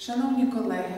Шановні колеги,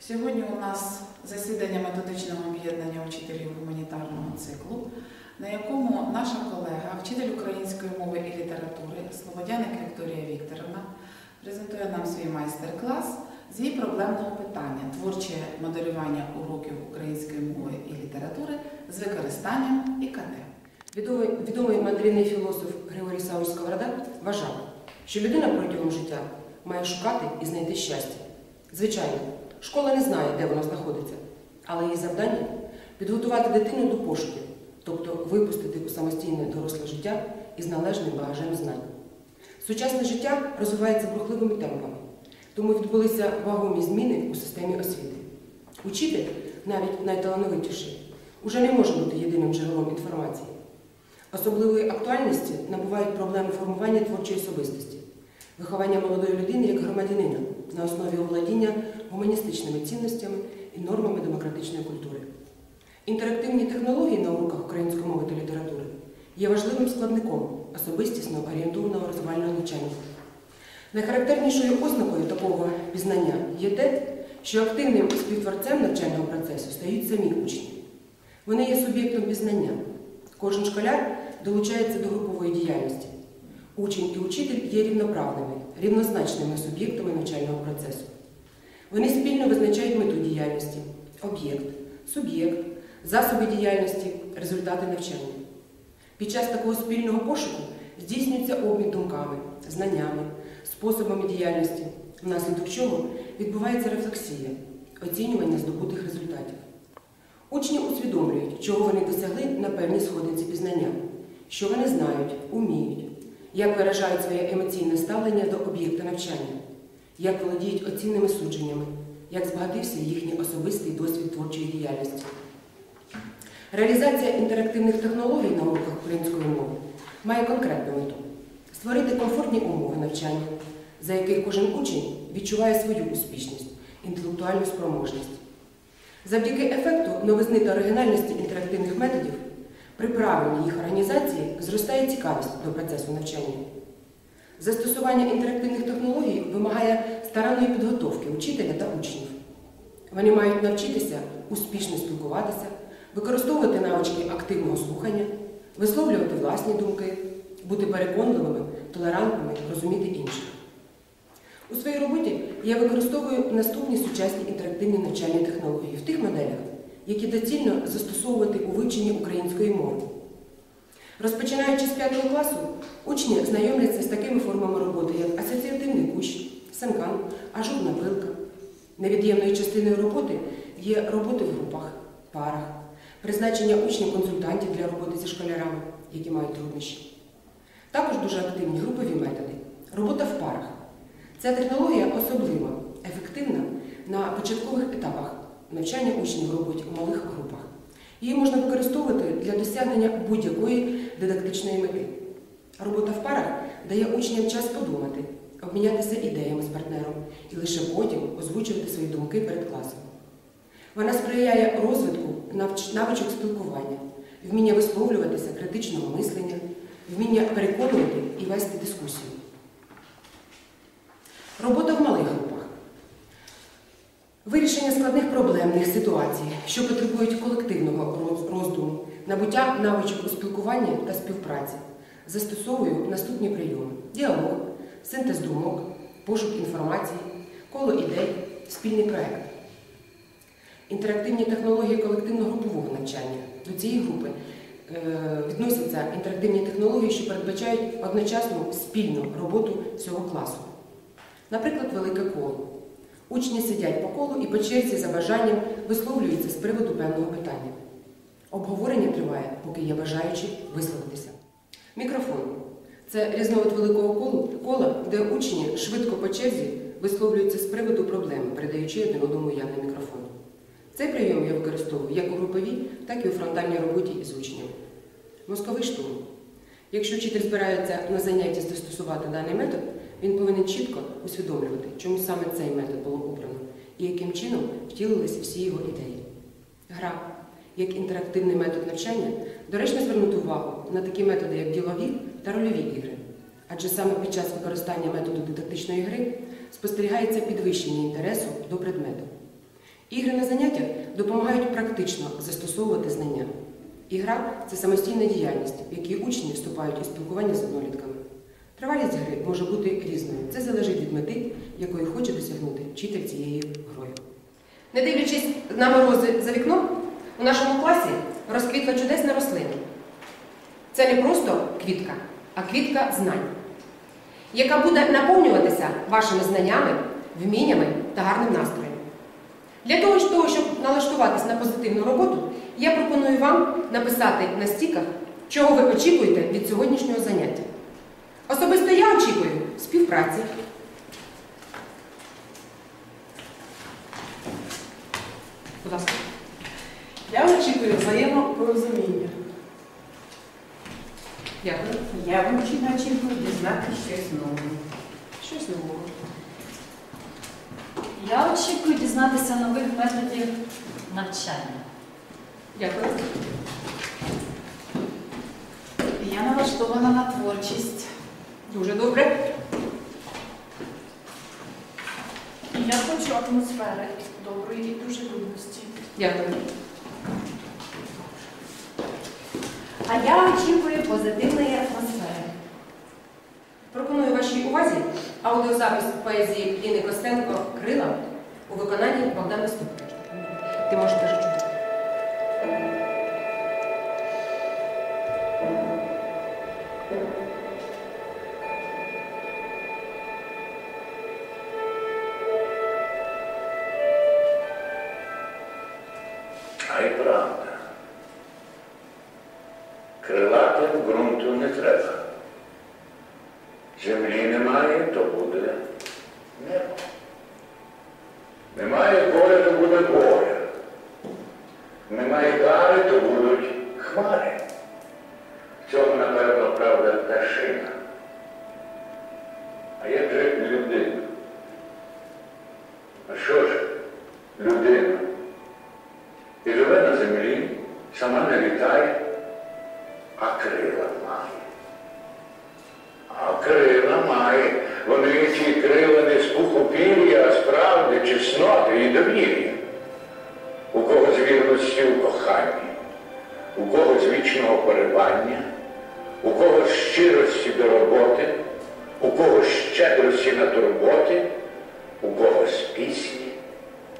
сьогодні у нас засідання методичного об'єднання учителів гуманітарного циклу, на якому наша колега, вчитель української мови і літератури Слободяник Вікторія Вікторовна презентує нам свій майстер-клас з її проблемного питання творче моделювання уроків української мови і літератури з використанням ІКТ. Відомий, мандрівний філософ Григорій Сауч Сковорода вважав, що людина протягом життя має шукати і знайти щастя. Звичайно, школа не знає, де воно знаходиться, але її завдання підготувати дитину до пошуків, тобто випустити у самостійне доросле життя із належним багажем знань. Сучасне життя розвивається бурхливими темпами, тому відбулися вагомі зміни у системі освіти. Учитель, навіть найталановитіший, уже не може бути єдиним джерелом інформації. Особливої актуальності набувають проблеми формування творчої особистості, виховання молодої людини як громадянина на основі оволодіння гуманістичними цінностями і нормами демократичної культури. Інтерактивні технології на уроках української мови та літератури є важливим складником особистісно орієнтованого розвивального навчання. Найхарактернішою ознакою такого пізнання є те, що активним співтворцем навчального процесу стають самі учні. Вони є суб'єктом пізнання. Кожен школяр долучається до групової діяльності. Учень і учитель є рівноправними, рівнозначними суб'єктами навчального процесу. Вони спільно визначають мету діяльності, об'єкт, суб'єкт, засоби діяльності, результати навчання. Під час такого спільного пошуку здійснюється обмін думками, знаннями, способами діяльності, внаслідок чого відбувається рефлексія, оцінювання здобутих результатів. Учні усвідомлюють, чого вони досягли на певній сходинці пізнання, що вони знають, уміють, як виражають своє емоційне ставлення до об'єкта навчання, як володіють оцінними судженнями, як збагатився їхній особистий досвід творчої діяльності. Реалізація інтерактивних технологій на уроках української мови має конкретну мету створити комфортні умови навчання, за яких кожен учень відчуває свою успішність, інтелектуальну спроможність. Завдяки ефекту новизни та оригінальності інтерактивних методів при правильній їх організації зростає цікавість до процесу навчання. Застосування інтерактивних технологій вимагає старанної підготовки учителя та учнів. Вони мають навчитися успішно спілкуватися, використовувати навички активного слухання, висловлювати власні думки, бути переконливими, толерантними, розуміти інших. У своїй роботі я використовую наступні сучасні інтерактивні навчальні технології в тих моделях, які доцільно застосовувати у вивченні української мови. Розпочинаючи з 5 класу, учні знайомляться з такими формами роботи, як асоціативний кущ, сенкан, ажурна пилка. Невід'ємною частиною роботи є роботи в групах, парах, призначення учнів-консультантів для роботи зі школярами, які мають труднощі. Також дуже активні групові методи, робота в парах. Ця технологія особливо ефективна на початкових етапах навчання учнів в роботі у малих групах. Її можна використовувати для досягнення будь-якої дидактичної мети. Робота в парах дає учням час подумати, обмінятися ідеями з партнером і лише потім озвучувати свої думки перед класом. Вона сприяє розвитку навичок спілкування, вміння висловлюватися критичного мислення, вміння переконувати і вести дискусію. Робота. Вирішення складних проблемних ситуацій, що потребують колективного роздуму, набуття навичок у спілкуванні та співпраці. Застосовую наступні прийоми: діалог, синтез думок, пошук інформації, коло ідей, спільний проект. Інтерактивні технології колективно-групового навчання. До цієї групи е, відносяться інтерактивні технології, що передбачають одночасну спільну роботу всього класу. Наприклад, велике коло. Учні сидять по колу і по черзі за бажанням висловлюються з приводу певного питання. Обговорення триває, поки є бажаючі висловитися. Мікрофон це різновид великого колу, кола, де учні швидко по черзі висловлюються з приводу проблеми, передаючи один одному явний мікрофон. Цей прийом я використовую як у груповій, так і у фронтальній роботі із учнями. Мозковий штурм. Якщо вчитель збирається на занятті застосувати даний метод, він повинен чітко усвідомлювати, чому саме цей метод було обрано і яким чином втілилися всі його ідеї. Гра як інтерактивний метод навчання доречно звернути увагу на такі методи, як ділові та рольові ігри. Адже саме під час використання методу дидактичної гри спостерігається підвищення інтересу до предмету. Ігри на заняттях допомагають практично застосовувати знання. Ігра це самостійна діяльність, в якій учні вступають у спілкування з однолітками. Тривалість гри може бути різною. Це залежить від мети, якої хоче досягнути вчитель цією грою. Не дивлячись на морози за вікном, у нашому класі розквітла чудесна рослина. Це не просто квітка, а квітка знань, яка буде наповнюватися вашими знаннями, вміннями та гарним настроєм. Для того, щоб налаштуватись на позитивну роботу, я пропоную вам написати на стіках, чого ви очікуєте від сьогоднішнього заняття. Особисто я очікую співпраці, Будь ласка. Я очікую взаємопорозуміння. Дякую. Я вручну очікую дізнати щось нове. Щось нового. Я очікую дізнатися нових методів навчання. Дякую. Я налаштована на творчість. Дуже добре. Я хочу атмосфери доброї і дружелюбності. Дякую. А я очікую позитивної атмосфери. Пропоную вашій увазі аудіозапис поезії Ліни Костенко Крила у виконанні Богдана Ступки. Ти можеш теж чути. А й правда. Крилатим ґрунту не у кого з вічного поривання, у кого з щирості до роботи, у кого щедрості на турботи, у кого з пісні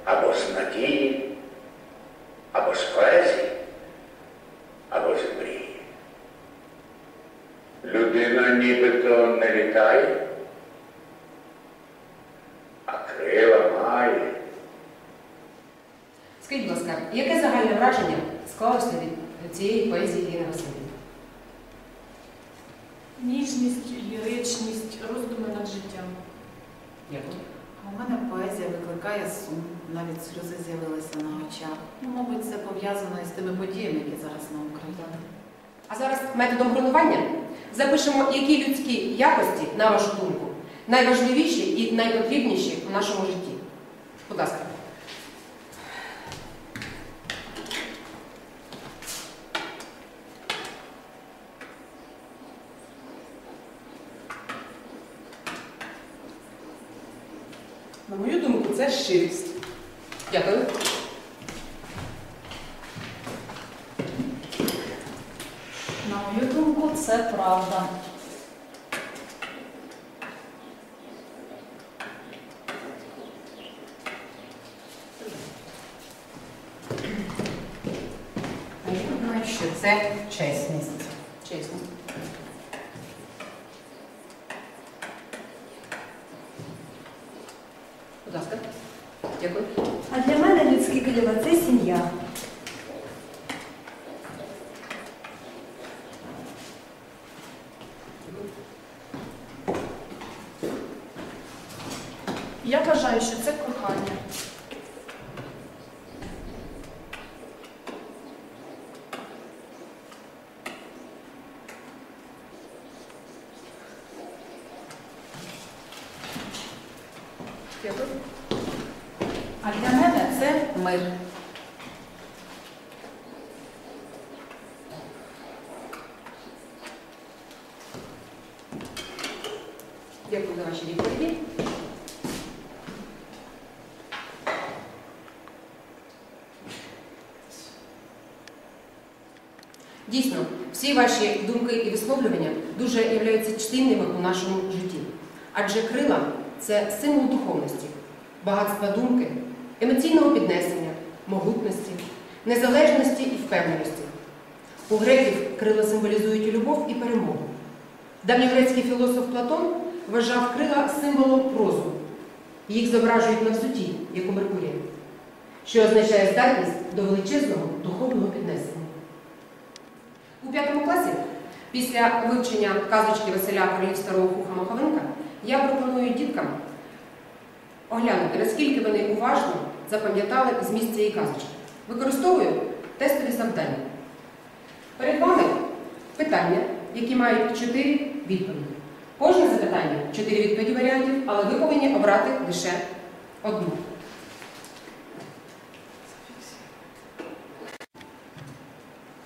або з надії або з поезії, або з мрії. Людина нібито не літає, а крила має. Скажіть, будь ласка, яке загальне враження склалося від цієї поезії Ліни Васильівни? Ніжність, ліричність, роздуми над життям. Дякую. А У мене поезія викликає сум, навіть сльози з'явилися на очах. Ну, мабуть, це пов'язано із тими подіями, які зараз на Україні. А зараз методом бронювання запишемо, які людські якості, на вашу думку, найважливіші і найпотрібніші в нашому житті. Будь ласка. širce 16. 16. А для мене це мир. Дякую за ваші відповіді. Дійсно, всі ваші думки і висловлювання дуже являються чинними у нашому житті. Адже крила це символ духовності, багатства думки, емоційного піднесення, могутності, незалежності і впевненості. У греків крила символізують любов і перемогу. Давньогрецький філософ Платон вважав крила символом розуму. Їх зображують на всуті, як у Меркурія, що означає здатність до величезного духовного піднесення. У п'ятому класі, після вивчення казочки Василя Королів Старого Хуха Маховенка, я пропоную діткам оглянути, наскільки вони уважно запам'ятали зміст цієї казочки. Використовую тестові завдання. Перед вами питання, які мають чотири відповіді. Кожне запитання чотири відповіді варіантів, але ви повинні обрати лише одну.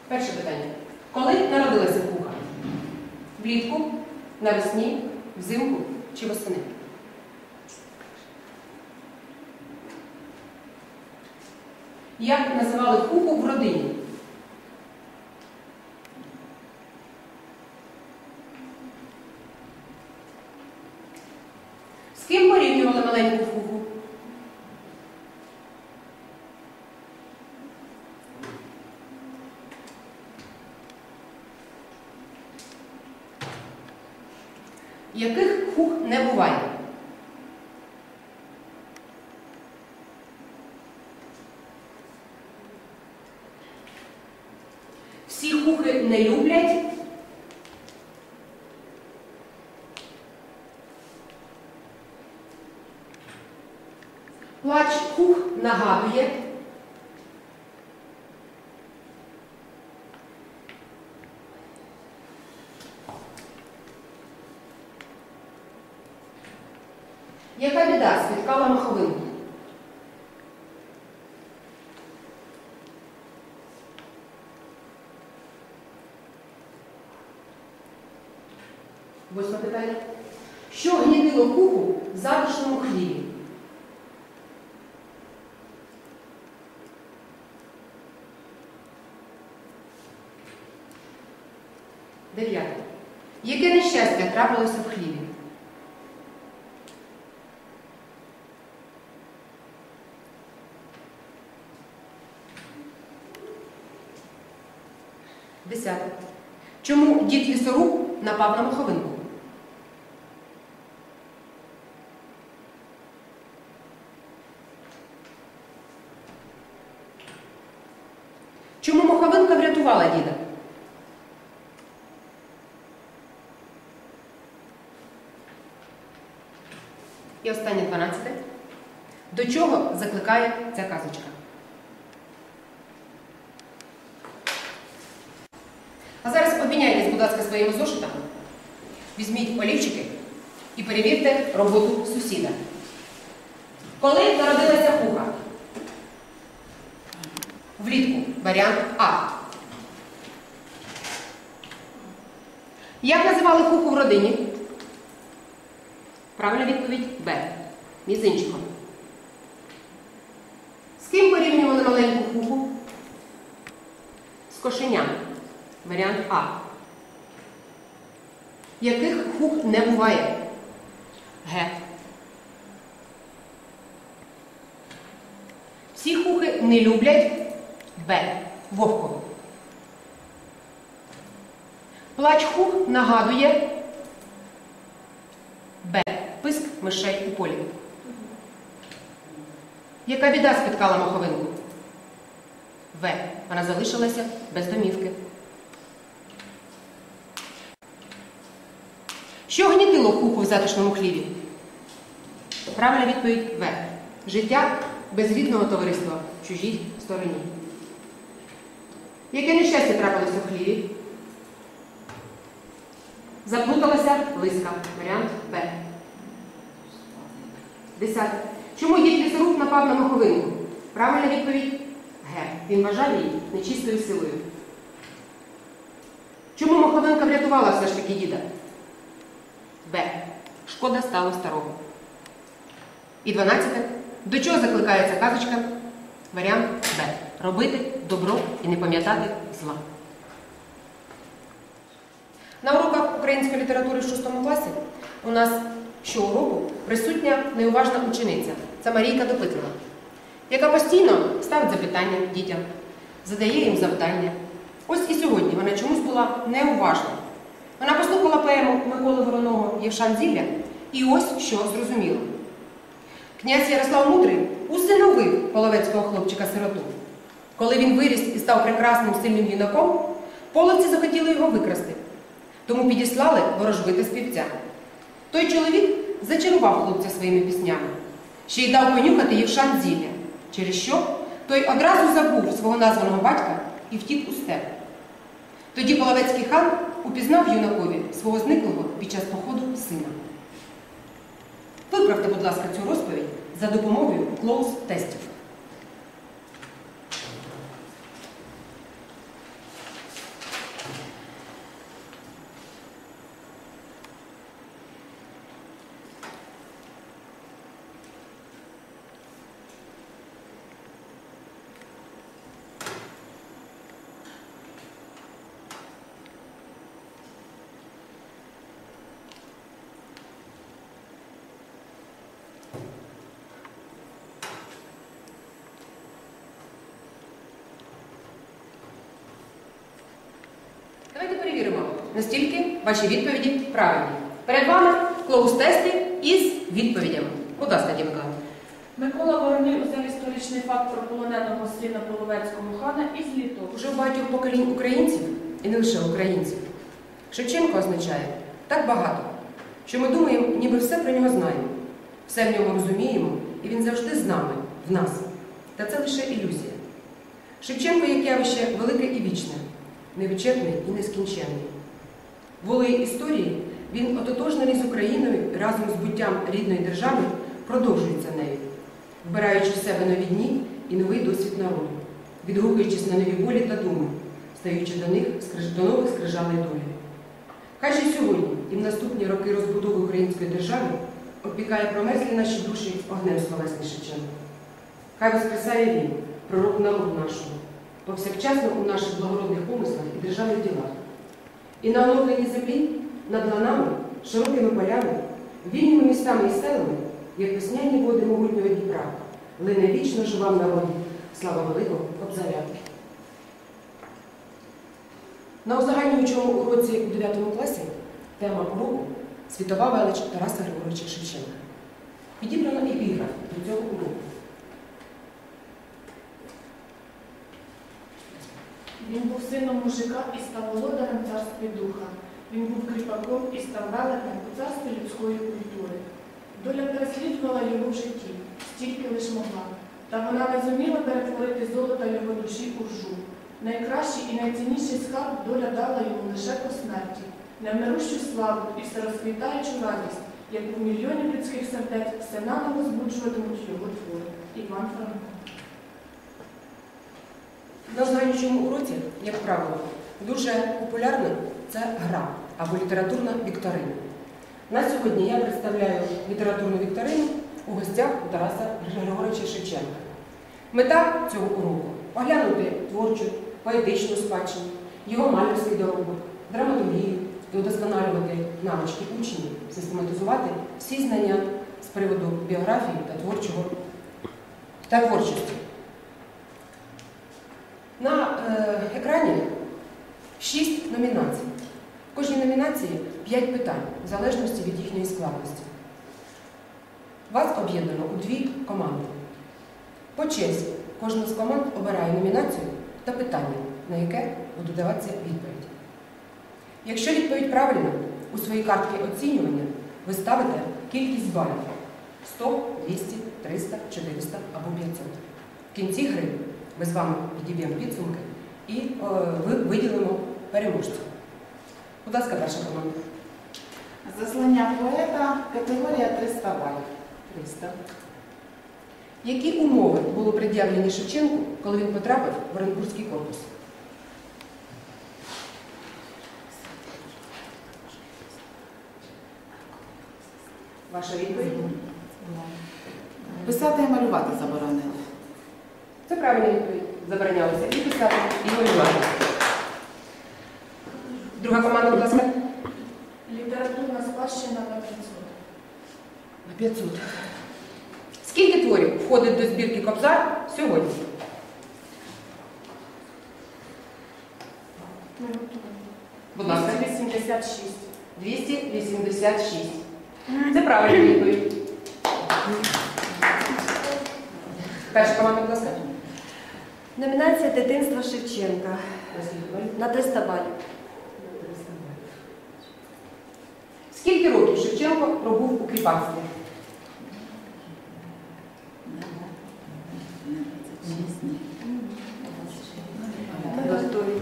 Перше питання. Коли народилася куха? Влітку, навесні, взимку чи восени? Як називали куху в родині? З ким порівнювали маленьку куху? Яких хух не буває? Всі хухи не люблять. Плач кух нагадує. Яка біда спіткала маховинку? Восьме питання. Що гнітило куху в затишному хлібі? Дев'яте. Яке нещастя трапилося в хліві. Десяте. Чому дід лісоруб напав на маховинку? Чому маховинка врятувала діда? І останнє 12. До чого закликає ця казочка? А зараз обміняйтесь, будь ласка, своїми зошитами. Візьміть олівчики і перевірте роботу сусіда. Коли народилася куха? Влітку. Варіант А. Як називали куху в родині? Правильна відповідь Б. Мізинчиком. З ким порівнювали маленьку куху? З кошеням. Варіант А. Яких хух не буває? Г. Всі хухи не люблять Б. Вовку. Плач хух нагадує Б. Писк мишей у полі. Яка біда спіткала маховинку? В. Вона залишилася без домівки. Що гнітило куху в затишному хліві? Правильна відповідь В. Життя без рідного товариства в чужій стороні. Яке нещастя трапилося в хліві? Заплуталася лиска. Варіант Б. Десяте. Чому дід лісоруб напав на маховинку? Правильна відповідь Г. Він вважав її нечистою силою. Чому маховинка врятувала все ж таки діда? Б. Шкода стало старого. І дванадцяте. До чого закликається казочка? Варіант Б. Робити добро і не пам'ятати зла. На уроках української літератури в 6 класі у нас щороку присутня неуважна учениця. Це Марійка Допитлива, яка постійно ставить запитання дітям, задає їм завдання. Ось і сьогодні вона чомусь була неуважна. Вона послухала поему Миколи Вороного Євшан Зілля і ось що зрозуміла. Князь Ярослав Мудрий усиновив половецького хлопчика-сироту. Коли він виріс і став прекрасним сильним юнаком, половці захотіли його викрасти, тому підіслали ворожбити співця. Той чоловік зачарував хлопця своїми піснями, ще й дав понюхати Євшан зілля, через що той одразу забув свого названого батька і втік у степ. Тоді половецький хан упізнав юнакові свого зниклого під час походу сина. Виправте, будь ласка, цю розповідь за допомогою клоус-тестів. Давайте перевіримо, настільки ваші відповіді правильні. Перед вами клоус-тести із відповідями. Будь ласка, Дімка. Микола Воронів узяв історичний факт про полоненого сина Половецького хана із літок. Уже багатьох поколінь українців, і не лише українців, Шевченко означає так багато, що ми думаємо, ніби все про нього знаємо, все в ньому розуміємо, і він завжди з нами, в нас. Та це лише ілюзія. Шевченко як явище велике і вічне, невичерпний і нескінченний. Волею історії він ототожнений з Україною разом з буттям рідної держави продовжується нею, вбираючи в себе нові дні і новий досвід народу, відгукуючись на нові болі та думи, стаючи до них до нових скрижалей долі. Хай же сьогодні і в наступні роки розбудови української держави опікає промерзлі наші душі огнем словесний. Хай воскресає він, пророк народу нашого, повсякчасно у наших благородних помислах і державних ділах. І на оновленій землі, над ланами, широкими полями, вільними містами і селами, як весняні води могутнього Дніпра, лине вічно жива в народі, слава великого Кобзаря. На узагальнюючому уроці у 9 класі тема уроку Світова велич Тараса Григоровича Шевченка. Підібрано епіграф до цього уроку. Він був сином мужика і став володарем царства духа. Він був кріпаком і став велетнем у царстві людської культури. Доля переслідувала його в житті, стільки лиш могла. Та вона не зуміла перетворити золото його душі у ржу. Найкращий і найцінніший скарб доля дала йому лише по смерті, невмирущу славу і всерозквітаючу радість, яку в мільйонів людських сердець все наново збуджуватимуть його твори. Іван Франко. На останньому уроці, як правило, дуже популярна це гра або літературна вікторина. На сьогодні я представляю літературну вікторину у гостях у Тараса Григоровича Шевченка. Мета цього уроку оглянути творчу, поетичну спадщину, його малярський доробок, драматургію і удосконалювати навички учнів, систематизувати всі знання з приводу біографії та творчого та творчості. На е, екрані шість номінацій. В кожній номінації п'ять питань, в залежності від їхньої складності. Вас об'єднано у дві команди. По черзі кожна з команд обирає номінацію та питання, на яке буде даватися відповідь. Якщо відповідь правильна, у своїй картці оцінювання ви ставите кількість балів 100, 200, 300, 400 або 500. В кінці гри ми з вами підіб'ємо підсумки і е, виділимо переможця. Будь ласка, перша команда. Заслання поета категорія 300 балів. 300. Які умови були пред'явлені Шевченку, коли він потрапив в Оренбурзький корпус? Ваша відповідь? Писати і малювати заборонили. Це правильна відповідь. Заборонялося і писати, і малювати. Друга команда, будь ласка. спадщина на 500. На 500. Скільки творів входить до збірки Кобзар сьогодні? Будь ласка. 286. 286. Це правильна відповідь. Перша команда, будь ласка. Номінація дитинства Шевченка на 300 балів. Скільки років Шевченко пробув у кріпацтві? Ми готові.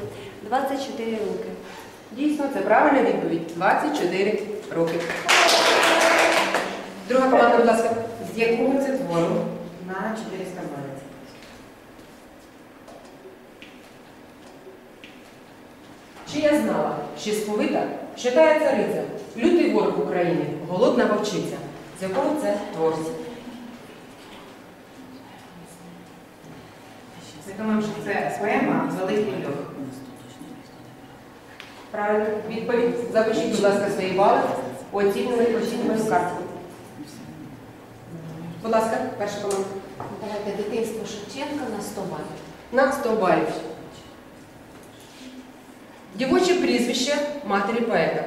24 роки. Дійсно, це правильна відповідь. 24 роки. Друга команда, будь ласка. З якого це твору на 400 балів? Чи я знала, що сповита, що тая цариця, лютий ворог України, голодна вовчиця. З якого це творці? Що це поема Великий льох. Правильно. Відповідь. Запишіть, будь ласка, свої бали. Оцінювали оцінювальну картку. Будь ласка, перша команда. Давайте дитинство Шевченка на 100 балів. На 100 балів. Дівоче прізвище матері поета.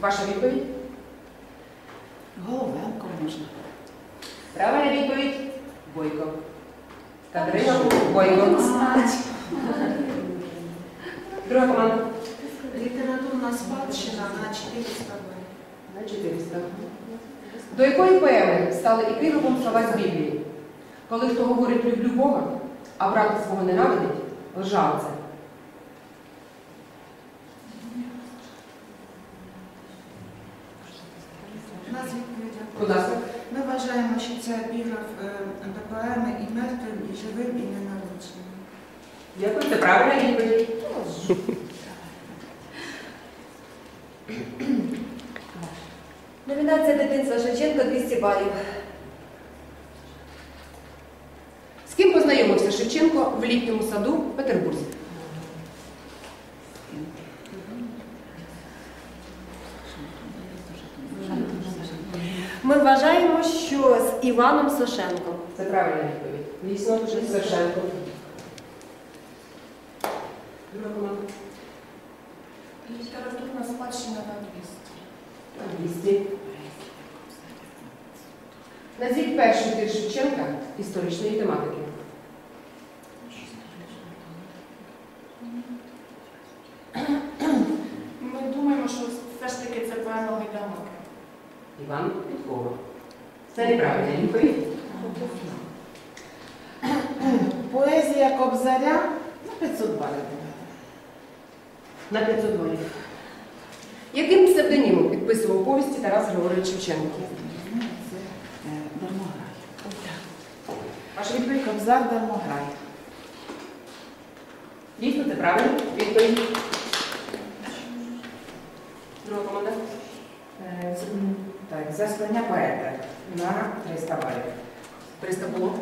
Ваша відповідь? Головенко можна. Правильна відповідь Бойко. Катерина Бойко. Друга команда. Літературна спадщина на 400 балів. На 400. До якої поеми стали епіграфом слова з Біблії? Коли хто говорить люблю Бога, а брата свого ненавидить, лжав це. Будь ласка. Ми вважаємо, що це епіграф е, до поеми і мертвим, і живим, і ненародженим. Дякую, це правильна відповідь. Номінація дитинства Шевченка 200 балів. З ким познайомився Шевченко в літньому саду в Петербурзі? Ми вважаємо, що з Іваном Сошенком. Це правильна відповідь. Дійсно, Шевченко. Друга команда. Літературна спадщина на 200. 200. Назвіть перший твір Шевченка історичної тематики. Ми думаємо, що все ж таки це поема Гайдамаки. Іван Підкова. Це неправильна відповідь. Поезія Кобзаря на 500 балів. На 500 балів. Яким псевдонімом підписував повісті Тарас Григорович Шевченко? Це е, Дармограй. Ваша відповідь? грай. Дійсно, це правильно. Відповідь. Друга команда. Е, Так, заслання поета на 300 балів. 300 було.